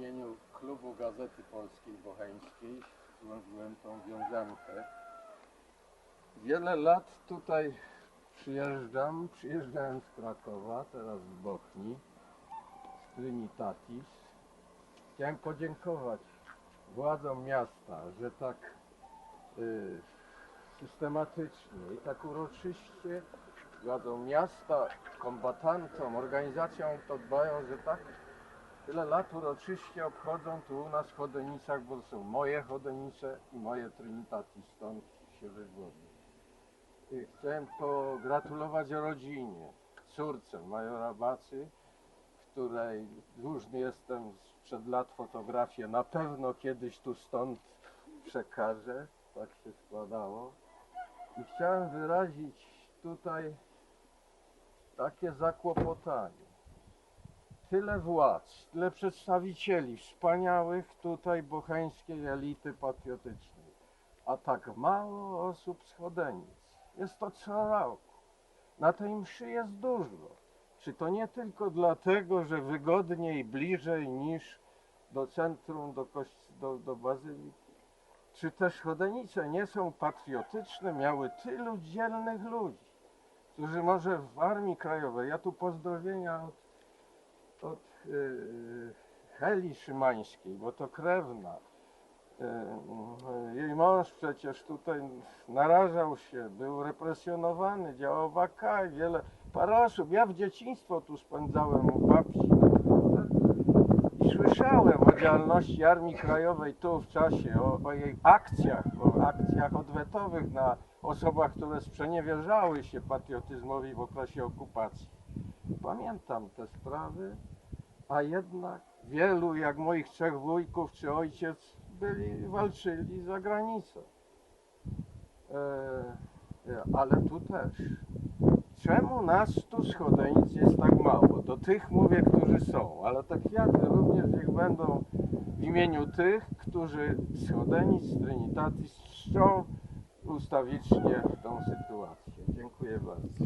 imieniu Klubu Gazety Polskiej Bocheńskiej złożyłem tą wiązankę. Wiele lat tutaj przyjeżdżam, przyjeżdżałem z Krakowa, teraz z Bochni, z Trinitatis. Chciałem podziękować władzom miasta, że tak y, systematycznie i tak uroczyście władzom miasta, kombatantom, organizacjom to dbają, że tak tyle lat uroczyście obchodzą tu u nas w Chodenicach, bo to są moje Chodenice i moje Trinitatis, stąd się wywodzi. I Chciałem pogratulować rodzinie, córce majora Bacy, której dłużny jestem sprzed lat fotografię. Na pewno kiedyś tu stąd przekażę, tak się składało. I chciałem wyrazić tutaj takie zakłopotanie. Tyle władz, tyle przedstawicieli wspaniałych tutaj bocheńskiej elity patriotycznej, a tak mało osób z Chodenic. Jest to co roku. Na tej mszy jest dużo. Czy to nie tylko dlatego, że wygodniej, bliżej niż do centrum, do, do, do bazyliki? Czy też Chodenice nie są patriotyczne, miały tylu dzielnych ludzi, którzy może w Armii Krajowej, ja tu pozdrowienia od, Heli Szymańskiej, bo to krewna. Yy, Jej mąż przecież tutaj narażał się, był represjonowany, działał w AK wiele, parę osób. Ja w dzieciństwo tu spędzałem u babci. I słyszałem o działalności Armii Krajowej tu w czasie, o, o jej akcjach, o akcjach odwetowych na osobach, które sprzeniewierzały się patriotyzmowi w okresie okupacji. Pamiętam te sprawy, a jednak wielu, jak moich trzech wujków czy ojciec, byli, walczyli za granicą. E, ale tu też. Czemu nas tu z Chodenic jest tak mało? Do tych mówię, którzy są, ale te kwiaty również niech będą w imieniu tych, którzy z Chodenic, z Trinitatis czczą ustawicznie tą sytuację. Dziękuję bardzo.